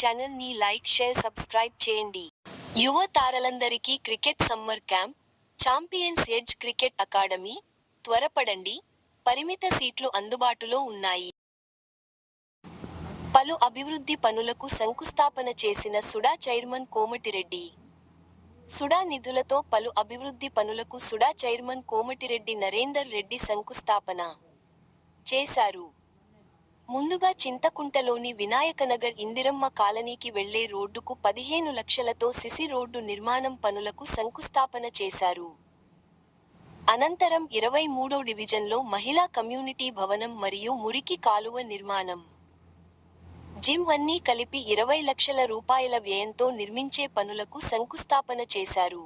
ఛానల్ని like share subscribe చేయండి. యువ తారలందరికీ cricket summer camp champions edge cricket academy త్వరపడండి. పరిమిత సీట్లు అందుబాటులో ఉన్నాయి. పలు అభివృద్ధి పనులకు శంకుస్థాపన చేసిన సుడా చైర్మన్ కోమటిరెడ్డి. సుడా నిధులతో పలు అభివృద్ధి పనులకు సుడా చైర్మన్ కోమటిరెడ్డి నరేందర్ రెడ్డి శంకుస్థాపన చేశారు. ముందుగా చింతకుంటలోని వినాయకనగర్ ఇందిరమ్మ కాలనీకి వెళ్ళే రోడ్డుకు పదిహేను లక్షలతో సిసి రోడ్డు నిర్మాణం పనులకు శంకుస్థాపన చేశారు. అనంతరం ఇరవై మూడో డివిజన్లో మహిళా కమ్యూనిటీ భవనం మరియు మురికి కాలువ నిర్మాణం. జిమ్ అన్నీ కలిపి ఇరవై లక్షల రూపాయల వ్యయంతో నిర్మించే పనులకు శంకుస్థాపన చేశారు.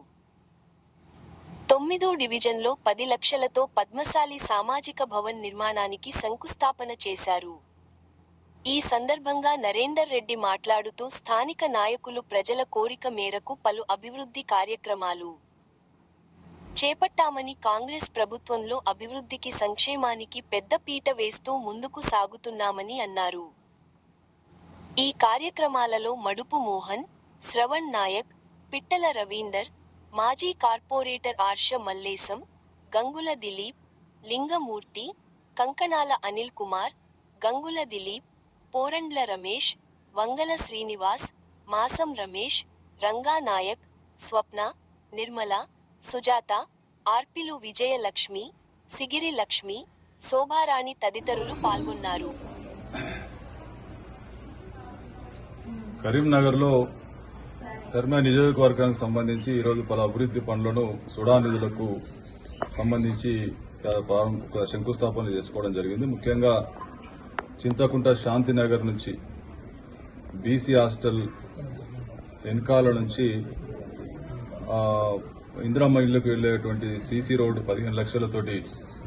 తొమ్మిదో డివిజన్లో పది లక్షలతో పద్మశాలి సామాజిక భవన్ నిర్మాణానికి శంకుస్థాపన చేశారు. ఈ సందర్భంగా నరేందర్ రెడ్డి మాట్లాడుతూ స్థానిక నాయకులు ప్రజల కోరిక మేరకు పలు అభివృద్ధి కార్యక్రమాలు చేపట్టామని కాంగ్రెస్ ప్రభుత్వంలో అభివృద్ధికి సంక్షేమానికి పెద్ద పీట వేస్తూ ముందుకు సాగుతున్నామని అన్నారు. ఈ కార్యక్రమాలలో మడుపు మోహన్ శ్రవణ్ నాయక్ పిట్టల రవీందర్ మాజీ కార్పొరేటర్ ఆర్ష మల్లేశం గంగుల దిలీప్ లింగమూర్తి కంకణాల అనిల్ కుమార్ గంగుల దిలీప్ పోరండ్ల రమేష్ వంగల శ్రీనివాస్ మాసం రమేష్ రంగానాయక్ స్వప్న నిర్మల సుజాత ఆర్పిలు విజయలక్ష్మి సిగిరి లక్ష్మి శోభారాణి తదితరులు పాల్గొన్నారు. కరీంనగర్లో కరీంనగర్ నియోజకవర్గానికి సంబంధించి ఈరోజు పలు అభివృద్ది పనులను సుడా నిధులకు సంబంధించి ప్రారంభ శంకుస్థాపన చేసుకోవడం జరిగింది. ముఖ్యంగా చింతకుంట శాంతినగర్ నుంచి బీసీ హాస్టల్ వెనకాల నుంచి ఆ, ఇందిరమ్మ ఇళ్ళకు వెళ్ళేటువంటి సీసీ రోడ్డు పదిహేను లక్షలతోటి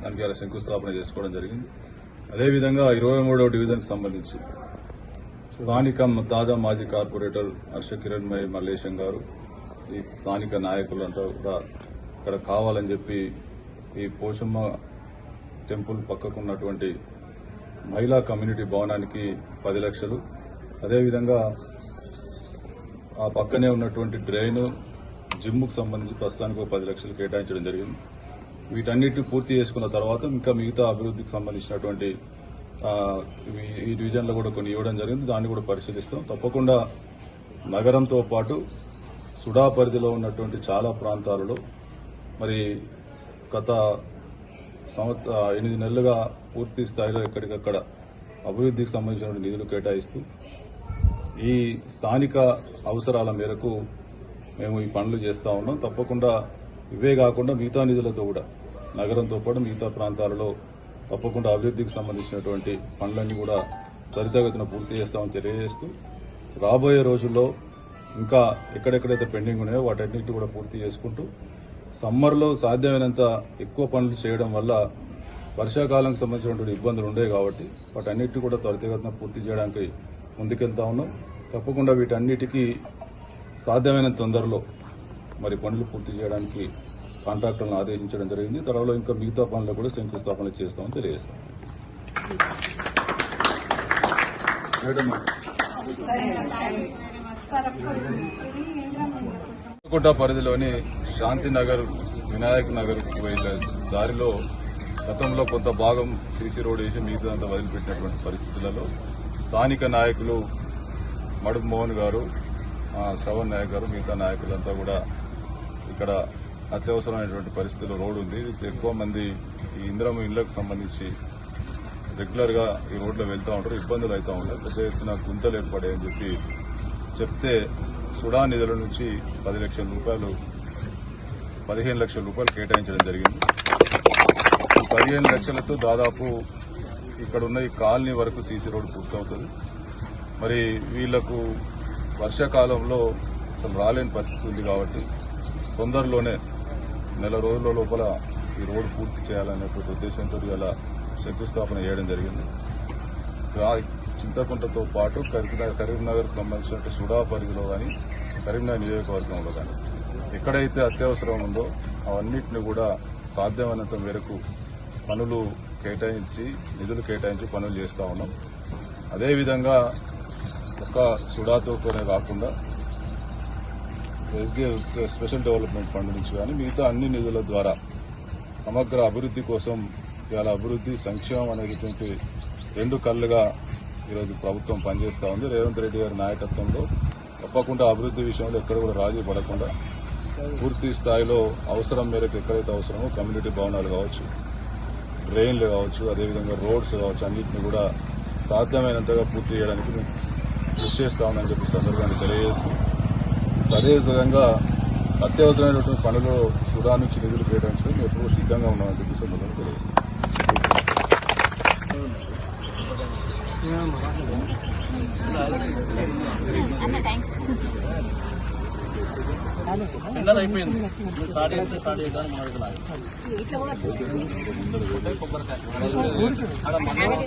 దానికి శంకుస్థాపన చేసుకోవడం జరిగింది. అదేవిధంగా ఇరవై మూడవ డివిజన్కి సంబంధించి స్థానిక తాజా మాజీ కార్పొరేటర్ హర్ష కిరణ్ మై మల్లేశం గారు ఈ స్థానిక నాయకులంతా కూడా ఇక్కడ కావాలని చెప్పి ఈ పోషమ్మ టెంపుల్ పక్కకున్నటువంటి మహిళా కమ్యూనిటీ భవనానికి పది లక్షలు. అదేవిధంగా ఆ పక్కనే ఉన్నటువంటి డ్రైన్ జిమ్కు సంబంధించి ప్రస్తుతానికి ఒక పది లక్షలు కేటాయించడం జరిగింది. వీటన్నిటిని పూర్తి చేసుకున్న తర్వాత ఇంకా మిగతా అభివృద్ధికి సంబంధించినటువంటి ఈ డివిజన్లో కూడా కొన్ని ఇవ్వడం జరిగింది. దాన్ని కూడా పరిశీలిస్తాం. తప్పకుండా నగరంతో పాటు సుడా పరిధిలో ఉన్నటువంటి చాలా ప్రాంతాలలో మరి గత సంవత్సర ఎనిమిది నెలలుగా పూర్తి స్థాయిలో ఎక్కడికక్కడ అభివృద్ధికి సంబంధించిన నిధులు కేటాయిస్తూ ఈ స్థానిక అవసరాల మేరకు మేము ఈ పనులు చేస్తూ ఉన్నాం. తప్పకుండా ఇవే కాకుండా మిగతా నిధులతో కూడా నగరంతో పాటు మిగతా ప్రాంతాలలో తప్పకుండా అభివృద్ధికి సంబంధించినటువంటి పనులన్నీ కూడా త్వరితగతిన పూర్తి చేస్తామని తెలియజేస్తూ రాబోయే రోజుల్లో ఇంకా ఎక్కడెక్కడైతే పెండింగ్ ఉన్నాయో వాటన్నిటి కూడా పూర్తి చేసుకుంటూ సమ్మర్లో సాధ్యమైనంత ఎక్కువ పనులు చేయడం వల్ల వర్షాకాలంకి సంబంధించినటువంటి ఇబ్బందులు ఉండేవి కాబట్టి వాటన్నిటిని కూడా త్వరితగతిన పూర్తి చేయడానికి ముందుకెళ్తా ఉన్నాం. తప్పకుండా వీటన్నిటికీ సాధ్యమైన తొందరలో మరి పనులు పూర్తి చేయడానికి కాంట్రాక్టర్లను ఆదేశించడం జరిగింది. త్వరలో ఇంకా మిగతా పనులు కూడా శంకుస్థాపనలు చేస్తామని తెలియజేస్తాం. మేడం కోట పరిధిలోని శాంతినగర్ వినాయక్ నగర్ వెళ్ళే దారిలో గతంలో కొంత భాగం సీసీ రోడ్ వేసి మిగతాదంతా వదిలిపెట్టినటువంటి పరిస్థితులలో స్థానిక నాయకులు మడుపు మోహన్ గారు శ్రవణ్ నాయక్ గారు మిగతా నాయకులంతా కూడా ఇక్కడ అత్యవసరమైనటువంటి పరిస్థితిలో రోడ్డు ఉంది. ఎక్కువ మంది ఈ ఇందిరమ్మ ఇళ్ళకు సంబంధించి రెగ్యులర్గా ఈ రోడ్లో వెళ్తూ ఉంటారు ఇబ్బందులు అవుతూ ఉంటాయి పెద్ద ఎత్తున గుంతలు ఏర్పడాయని చెప్పి చెప్తే సుడా నిధుల నుంచి పది లక్షల రూపాయలు పదిహేను లక్షల రూపాయలు కేటాయించడం జరిగింది. ఈ పదిహేను లక్షలతో దాదాపు ఇక్కడ ఉన్న ఈ కాలనీ వరకు సీసీ రోడ్డు పూర్తవుతుంది. మరి వీళ్ళకు వర్షాకాలంలో అసలు రాలేని పరిస్థితి ఉంది కాబట్టి తొందరలోనే నెల రోజుల లోపల ఈ రోడ్డు పూర్తి చేయాలనేటువంటి ఉద్దేశంతో ఇలా శంకుస్థాపన చేయడం జరిగింది. చింతకుంటతో పాటు కరీంనగర్ కరీంనగర్కు సంబంధించిన సుడా పరిధిలో కానీ కరీంనగర్ నియోజకవర్గంలో కానీ ఎక్కడైతే అత్యవసరం ఉందో అవన్నిటిని కూడా సాధ్యమైనంత మేరకు పనులు కేటాయించి నిధులు కేటాయించి పనులు చేస్తూ ఉన్నాం. అదేవిధంగా ఒక్క సుడాతోనే కాకుండా ఎస్డిఎఫ్ స్పెషల్ డెవలప్మెంట్ ఫండ్ నుంచి కానీ మిగతా అన్ని నిధుల ద్వారా సమగ్ర అభివృద్ధి కోసం ఇవాళ అభివృద్ధి సంక్షేమం అనేటువంటి రెండు కళ్ళుగా ఈరోజు ప్రభుత్వం పనిచేస్తూ ఉంది. రేవంత్ రెడ్డి గారి నాయకత్వంలో తప్పకుండా అభివృద్ధి విషయంలో ఎక్కడ కూడా రాజీ పడకుండా పూర్తి స్థాయిలో అవసరం మేరకు ఎక్కడైతే అవసరమో కమ్యూనిటీ భవనాలు కావచ్చు డ్రైన్లు కావచ్చు అదేవిధంగా రోడ్స్ కావచ్చు అన్నింటినీ కూడా సాధ్యమైనంతగా పూర్తి చేయడానికి మేము కృషి చేస్తామని చెప్పి సందర్భాన్ని తెలియజేస్తూ అదేవిధంగా అత్యవసరమైనటువంటి పనులు సుడా నుంచి నిధులు కేటాయించడం ఎప్పుడూ సిద్ధంగా ఉన్నామని చెప్పి సందర్భంగా కొబ్బరికాయ